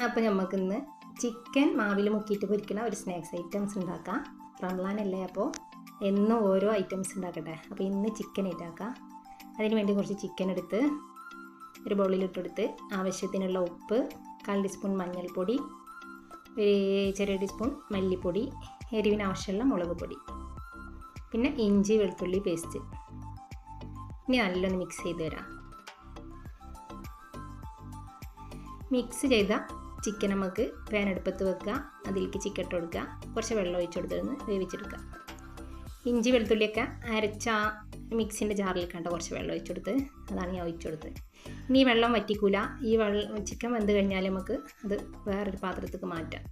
അപ്പോൾ നമുക്കിന്ന് ചിക്കൻ മാവിൽ മുക്കിയിട്ട് പൊരിക്കുന്ന ഒരു സ്നാക്സ് ഐറ്റംസ് ഉണ്ടാക്കാം റംലാനല്ലേ അപ്പോൾ എന്നും ഓരോ ഐറ്റംസ് ഉണ്ടാക്കട്ടെ അപ്പോൾ ഇന്ന് ചിക്കൻ ഇട്ടാക്കാം അതിന് വേണ്ടി കുറച്ച് ചിക്കൻ എടുത്ത് ഒരു ബൗളിലിട്ടെടുത്ത് ആവശ്യത്തിനുള്ള ഉപ്പ് കാൽ ടീസ്പൂൺ മഞ്ഞൾപ്പൊടി ഒരു ചെറിയ ടീസ്പൂൺ മല്ലിപ്പൊടി എരിവിന് ആവശ്യമുള്ള മുളക് പൊടി പിന്നെ ഇഞ്ചി വെളുത്തുള്ളി പേസ്റ്റ് ഇനി നല്ലൊന്ന് മിക്സ് ചെയ്ത് തരാം. മിക്സ് ചെയ്ത ചിക്കൻ നമുക്ക് പാൻ അടുപ്പത്ത് വെക്കുക. അതിലേക്ക് ചിക്കൻ ഇട്ട് കൊടുക്കുക. കുറച്ച് വെള്ളം ഒഴിച്ച് കൊടുത്തിരുന്ന് വേവിച്ചെടുക്കുക. ഇഞ്ചി വെളുത്തുള്ളിയൊക്കെ അരച്ച മിക്സിന്റെ ജാറിൽ കണ്ട കുറച്ച് വെള്ളം ഒഴിച്ച് കൊടുത്ത് അതാണ് ഞാൻ ഒഴിച്ചു കൊടുത്തത്. ഇനി വെള്ളം വറ്റിക്കൂല. ഈ വെള്ളം ചിക്കൻ വെന്ത് കഴിഞ്ഞാൽ നമുക്ക് അത് വേറൊരു പാത്രത്തേക്ക് മാറ്റാം.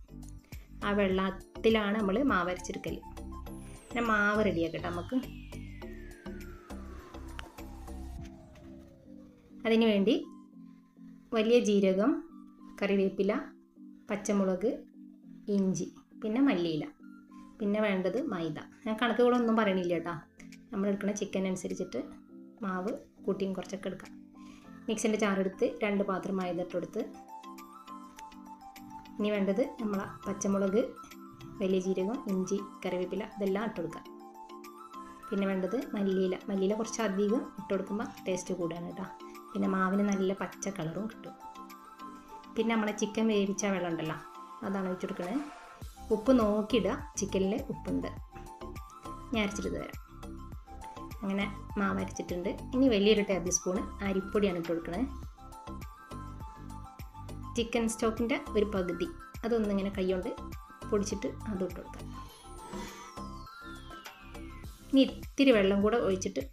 ആ വെള്ളത്തിലാണ് നമ്മൾ മാവ് അരച്ചെടുക്കൽ. പിന്നെ മാവ് റെഡിയാക്കട്ടെ നമുക്ക്. അതിനുവേണ്ടി വലിയ ജീരകം കറിവേപ്പില പച്ചമുളക് ഇഞ്ചി പിന്നെ മല്ലിയില. പിന്നെ വേണ്ടത് മൈദ. ഞാൻ കണക്കുകളൊന്നും പറയണില്ല കേട്ടോ. നമ്മൾ എടുക്കുന്ന ചിക്കൻ അനുസരിച്ചിട്ട് മാവ് കൂട്ടിയും കുറച്ചൊക്കെ എടുക്കാം. മിക്സിന്റെ ചാറെടുത്ത് രണ്ട് പാത്രം മൈദ ഇട്ടെടുത്ത് ഇനി വേണ്ടത് നമ്മളെ പച്ചമുളക് വലിയ ജീരകം ഇഞ്ചി കറിവേപ്പില ഇതെല്ലാം ഇട്ടെടുക്കുക പിന്നെ വേണ്ടത് മല്ലിയില. മല്ലിയില കുറച്ച് അധികം ഇട്ടുകൊടുക്കുമ്പോൾ ടേസ്റ്റ് കൂടുകയാണ് കേട്ടോ. പിന്നെ മാവിന് നല്ല പച്ച കളറും കിട്ടും. പിന്നെ നമ്മൾ ചിക്കൻ വേവിച്ച വെള്ളം ഉണ്ടല്ലോ അതാണ് ഒഴിച്ചു കൊടുക്കുന്നത് ഉപ്പ് നോക്കിയിടുക ചിക്കനിൽ ഉപ്പുണ്ട്. ഞാൻ അരച്ചിട്ട് തരാം. അങ്ങനെ മാവ് അരച്ചിട്ടുണ്ട്. ഇനി വലിയൊരു ടേബിൾ സ്പൂൺ അരിപ്പൊടിയാണ് ഇട്ട് കൊടുക്കുന്നത് ചിക്കൻ സ്റ്റോക്കിന്റെ ഒരു പകുതി. അതൊന്നിങ്ങനെ കൈകൊണ്ട് പൊടിച്ചിട്ട് അതും ഇട്ട് കൊടുക്കാം. ഇനി ഇത്തിരി വെള്ളം കൂടെ ഒഴിച്ചിട്ട്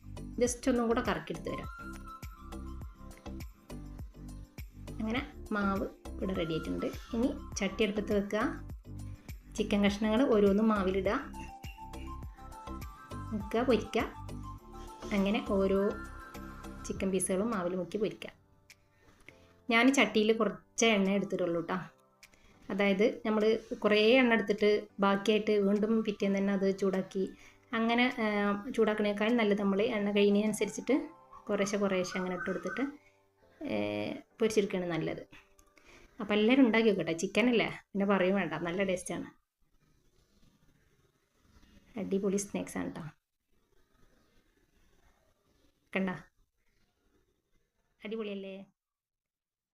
ജസ്റ്റ് ഒന്നും കൂടെ കറക്കിയെടുത്ത് വരാം മാവ് ഇവിടെ റെഡി ആയിട്ടുണ്ട്. ഇനി ചട്ടി അടുപ്പത്ത് വെക്കുക. ചിക്കൻ കഷ്ണങ്ങൾ ഓരോന്നും മാവിലിടുക. മുക്കുക പൊരിക്കുക. അങ്ങനെ ഓരോ ചിക്കൻ പീസുകളും മാവിൽ മുക്കി പൊരിക്കുക. ഞാൻ ചട്ടിയിൽ കുറച്ച് എണ്ണ എടുത്തിട്ടുള്ളൂ കേട്ടോ അതായത് നമ്മൾ കുറേ എണ്ണ എടുത്തിട്ട് ബാക്കിയായിട്ട് വീണ്ടും പിറ്റേന്ന് തന്നെ അത് ചൂടാക്കി അങ്ങനെ ചൂടാക്കണേക്കാൾ നല്ലത് നമ്മൾ എണ്ണ കഴിയുന്നതിനനുസരിച്ചിട്ട് കുറേശ്ശെ കുറേശ്ശെ അങ്ങനെ ഇട്ട് കൊടുത്തിട്ട് പൊരിച്ചെടുക്കുകയാണ് നല്ലത്. അപ്പോൾ എല്ലാവരും ഉണ്ടാക്കി നോക്കട്ടെ. ചിക്കൻ അല്ലേ? പിന്നെ പറയും വേണ്ട. നല്ല ടേസ്റ്റാണ് അടിപൊളി സ്നാക്സ് ആണ് കേട്ടോ കണ്ട? അടിപൊളിയല്ലേ?